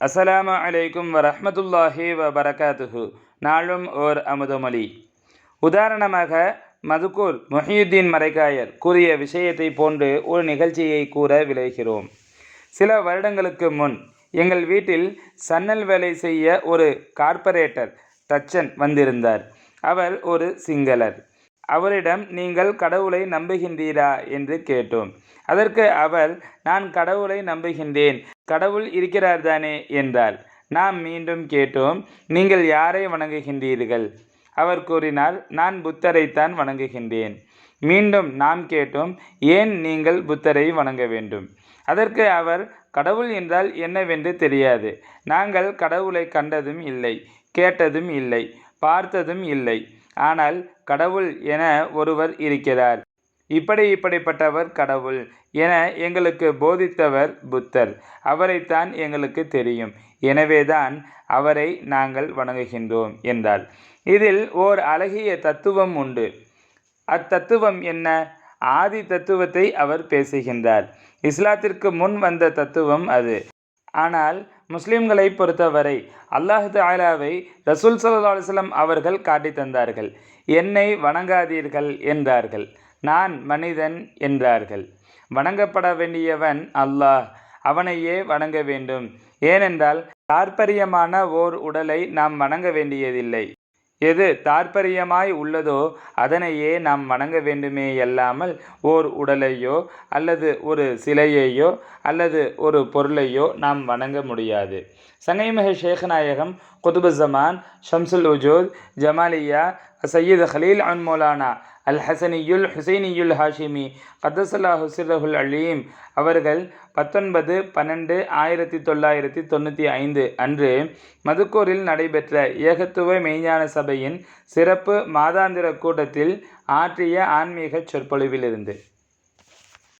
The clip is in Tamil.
அஸ்ஸலாமு அலைக்கும் வரஹ்மத்துல்லாஹி வபரகாத்துஹு. நாளும் ஓர் அமுதமொழி. உதாரணமாக மதுக்கூர் மொஹியுத்தீன் மரைக்காயர் கூறிய விஷயத்தை போன்று ஒரு நிகழ்ச்சியை கூற விளைகிறோம் சில வருடங்களுக்கு முன் எங்கள் வீட்டில் சன்னல் வேலை செய்ய ஒரு கார்ப்பரேட்டர் தச்சன் வந்திருந்தார். அவர் ஒரு சிங்களர். அவரிடம் நீங்கள் கடவுளை நம்புகின்றீரா? என்று கேட்டோம். அதற்கு அவர் நான் கடவுளை நம்புகின்றேன். கடவுள் இருக்கிறார் தானே என்றார் நாம் மீண்டும் கேட்டோம் நீங்கள் யாரை வணங்குகின்றீர்கள்? அவர் கூறினால் நான் புத்தரைத்தான் வணங்குகின்றேன். மீண்டும் நாம் கேட்டோம் ஏன் நீங்கள் புத்தரை வணங்க வேண்டும்? அதற்கு அவர் கடவுள் என்றால் என்னவென்று தெரியாது. நாங்கள் கடவுளை கண்டதும் இல்லை கேட்டதும் இல்லை பார்த்ததும் இல்லை. ஆனால் கடவுள் என ஒருவர் இருக்கிறார். இப்படி இப்படிப்பட்டவர் கடவுள் என எங்களுக்கு போதித்தவர் புத்தர். அவரைத்தான் எங்களுக்கு தெரியும். எனவேதான் அவரை நாங்கள் வணங்குகின்றோம் என்றார் இதில் ஓர் அழகிய தத்துவம் உண்டு. அத்தத்துவம் என்ன? ஆதி தத்துவத்தை அவர் பேசுகின்றார். இஸ்லாத்திற்கு முன் வந்த தத்துவம் அது. ஆனால் முஸ்லிம்களை பொறுத்தவரை அல்லாஹு தாலாவை ரசூல் சல்லா அலுவலம் அவர்கள் காட்டி தந்தார்கள். என்னை வணங்காதீர்கள் என்றார்கள். நான் மனிதன் என்றார்கள். வணங்கப்பட வேண்டியவன் அல்லாஹ். அவனையே வணங்க வேண்டும். ஏனென்றால் தாற்பரியமான ஓர் உடலை நாம் வணங்க வேண்டியதில்லை. எது தாற்பரியமாய் உள்ளதோ அதனையே நாம் வணங்க வேண்டுமே அல்லாமல் ஓர் உடலையோ அல்லது ஒரு சிலையையோ அல்லது ஒரு பொருளையோ நாம் வணங்க முடியாது. சங்கைமக ஷேഖநாயகம் குதுபுசமான் ஷம்சுல் உஜூத் ஜமாலியா சையீத் ஹலீல் அன் மௌலானா அல் ஹசனியுல் ஹுசைனியுல் ஹாஷிமி கத்தசல்லா ஹுசிரஹுல் அலீம் அவர்கள் பத்தொன்பது பன்னெண்டு ஆயிரத்தி தொள்ளாயிரத்தி தொண்ணூற்றி ஐந்து அன்று மதுக்கூரில் நடைபெற்ற ஏகத்துவ மெய்ஞான சபையின் சிறப்பு மாதாந்திர கூட்டத்தில் ஆற்றிய ஆன்மீக சொற்பொழிவிலிருந்து.